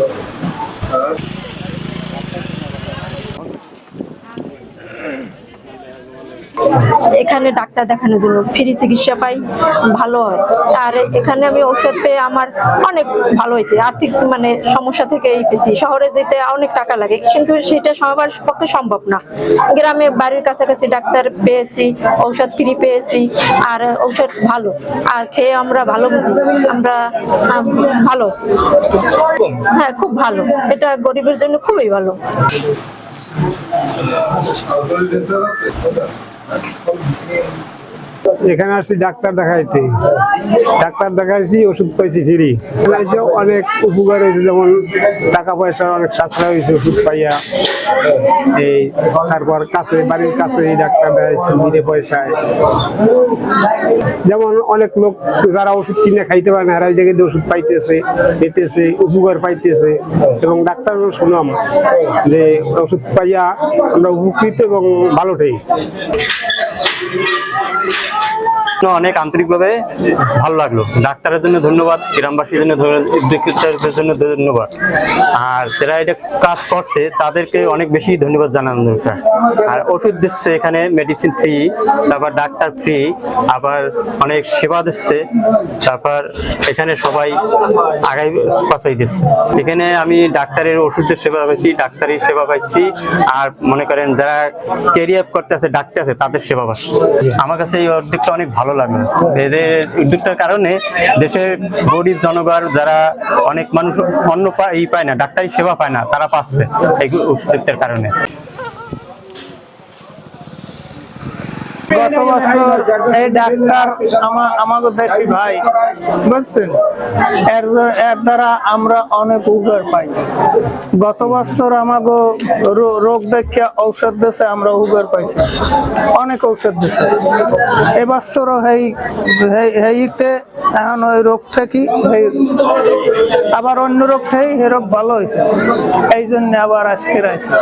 Tá? এখানে ডাক্তার দেখানোর জন্য ফ্রি চিকিৎসা পাই, ভালো হয়। আর এখানে আমি ঔষধ পেয়ে আমার অনেক ভালো হয়েছে। আর্থিক মানে সমস্যা থেকে এই পেয়েছি। শহরে যেতে অনেক টাকা লাগে, কিন্তু সেটা সবার পক্ষে সম্ভব না। গ্রামে বাড়ির কাছাকাছি ডাক্তার পেয়েছি, ঔষধ ফ্রি পেয়েছি, আর ঔষধ ভালো। আর খেয়ে আমরা ভালো বুঝি, আমরা ভালো আছি। হ্যাঁ খুব ভালো। এটা গরিবের জন্য খুবই ভালো। At pag এখানে আসছি ডাক্তার দেখাইতে। ডাক্তার দেখাইছি, ওষুধ পাইছি ফ্রি। অনেক উপকার হয়েছে, যেমন টাকা পয়সা অনেক সাশ্রয় হয়েছে ওষুধ পাইয়া। এই, তারপর কাছে, বাড়ির কাছে ডাক্তার দেখাইছি, বিনে পয়সায়। যেমন অনেক লোক, যারা ওষুধ কিনে খাইতে পারে না, এরা এই জায়গায় ওষুধ পাইতেছে, পেতেছে, উপকার পাইতেছে। এবং ডাক্তার শুনলাম যে ওষুধ পাইয়া আমরা উপকৃত এবং ভালো তো অনেক আন্তরিকভাবে ভালো লাগল। ডাক্তারের জন্য ধন্যবাদ, গ্রামবাসীর জন্য ধন্য- জন্য ধন্যবাদ। আর যারা এটা কাজ করছে, তাদেরকে অনেক বেশি ধন্যবাদ জানানো দরকার। আর ওষুধ দিচ্ছে এখানে মেডিসিন ফ্রি তারপর ডাক্তার ফ্রি আবার অনেক সেবা দিচ্ছে, তারপর এখানে সবাই আগাই পাচাই দিচ্ছে। এখানে আমি ডাক্তারের ওষুধের সেবা পাইছি, ডাক্তারের সেবা পাইছি, আর মনে করেন যারা ক্যারিয়ার করতে আছে ডাক্তার আছে, তাদের সেবা পাচ্ছি। আমার কাছে এই উদ্যোগটা অনেক ভালো লাগল এদের উদ্যোগটার কারণে দেশের গরিব জনগণ যারা অনেক মানুষ অন্য পায় এই পায় না, ডাক্তারি সেবা পায় না, তারা পাচ্ছে এই উদ্যোগের কারণে। গত বছর এই ডাক্তার আমা আমাকে দেশি ভাই বুঝছেন? এর এর দ্বারা আমরা অনেক উপকার পাই। গত বছর আমাকে রোগ দেখে ঔষধ দিছে আমরা উপকার পাইছি। অনেক ঔষধ দিছে। এবছরও হেই হেই- হেইতে এখন ওই রোগ থেকে আবার অন্য রোগ থেকে হে রোগ ভালো হয়েছে এই জন্য আবার আজকে রাইছে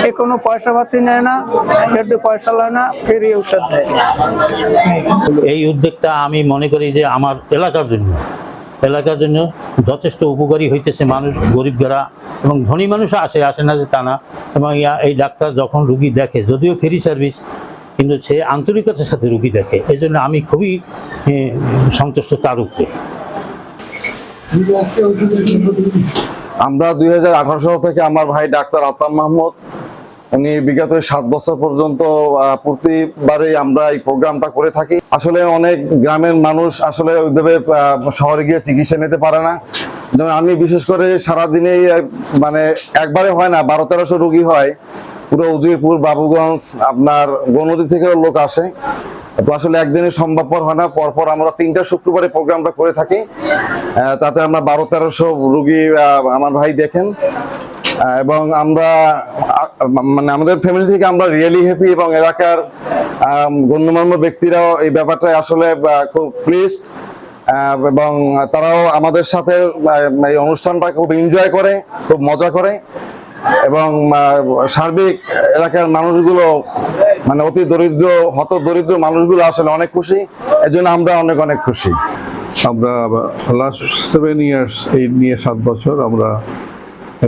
এ কোনো পয়সা পাতি নেয় না একটু পয়সা লয় না ফ্রি ঔষধ এই উদ্যোগটা আমি মনে করি যে আমার এলাকার জন্য এলাকার জন্য যথেষ্ট উপকারী হইতেছে মানুষ, গরিব যারা এবং ধনী মানুষ আসে আসে না যে তা না। এবং এই ডাক্তার যখন রুগী দেখে, যদিও ফ্রি সার্ভিস কিন্তু সে আন্তরিকতার সাথে রুগী দেখে এই জন্য আমি খুবই সন্তুষ্ট তার উপরে। আমরা দুই হাজার আঠারো সাল থেকে আমার ভাই ডাক্তার আতাম মাহমুদ উনি বিগত সাত বছর পর্যন্ত প্রতিবারে আমরা এই প্রোগ্রামটা করে থাকি। আসলে অনেক গ্রামের মানুষ আসলে ওইভাবে শহরে গিয়ে চিকিৎসা নিতে পারে না। যেমন আমি বিশেষ করে সারাদিনেই মানে একবারে হয় না, বারো তেরোশো রুগী হয়। পুরো উজিরপুর, বাবুগঞ্জ, আপনার গৌনদী থেকেও লোক আসে। তো আসলে একদিনে সম্ভবপর হয় না, পরপর আমরা তিনটা শুক্রবারে প্রোগ্রামটা করে থাকি। তাতে আমরা বারো তেরোশো রুগী আমার ভাই দেখেন। এবং আমরা মানে আমাদের ফ্যামিলি থেকে আমরা রিয়েলি হ্যাপি এবং এলাকার গণ্যমান্য ব্যক্তিরাও এই ব্যাপারটায় আসলে খুব প্লিজড এবং তারাও আমাদের সাথে এই অনুষ্ঠানটা খুব এনজয় করে, খুব মজা করে এবং সার্বিক এলাকার মানুষগুলো মানে অতি দরিদ্র, হত দরিদ্র মানুষগুলো আসলে অনেক খুশি। এজন্য আমরা অনেক অনেক খুশি। আমরা লাস্ট সেভেন ইয়ার্স এই নিয়ে সাত বছর আমরা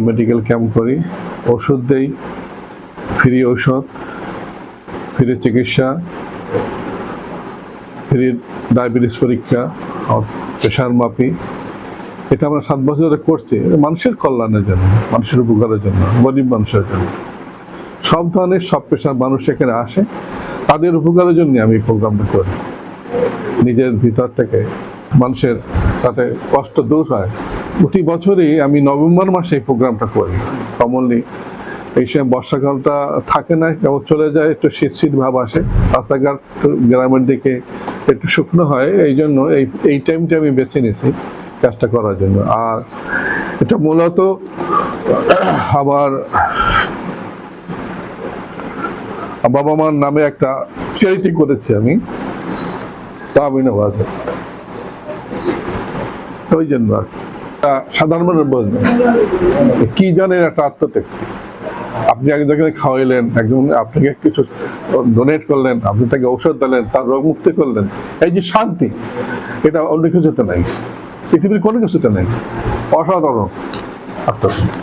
মেডিকেল ক্যাম্প করি। ওষুধ দেই ফ্রি ঔষধ ফ্রি চিকিৎসা ফ্রি ডায়াবেটিস পরীক্ষা প্রেশার মাপি। এটা আমরা সাত বছর ধরে করছি। মানুষের কল্যাণের জন্য, মানুষের উপকারের জন্য, গরিব মানুষের জন্য। সব ধরনের সব পেশার মানুষ এখানে আসে। তাদের উপকারের জন্য আমি প্রোগ্রামটা করি। নিজের ভিতর থেকে মানুষের তাতে কষ্ট দূর হয় প্রতি বছরই আমি নভেম্বর মাসে এই প্রোগ্রামটা করি। কমনলি এই সময় বর্ষাকালটা থাকে না, কেবল চলে যায়, একটু শীত শীত ভাব আসে। রাস্তাঘাট, গ্রামের দিকে একটু শুকনো হয়, এই জন্য এই এই টাইমটা আমি বেছে নিয়েছি কাজটা করার জন্য। আর এটা মূলত আবার, বাবা মার নামে একটা চ্যারিটি করেছি আমি, তা তামিনাবাদ ওই জন্য আর কি। সাধারণ মানুষ বলবেন কি জানেন একটা আত্মতৃপ্তি আপনি একজনকে খাওয়াইলেন, একজন আপনাকে কিছু ডোনেট করলেন, আপনি তাকে ঔষধ দিলেন, তার রোগ মুক্তি করলেন, এই যে শান্তি, এটা অন্য কিছুতে নাই। পৃথিবীর কোনো কিছুতে নেই। অসাধারণ আত্মতৃপ্তি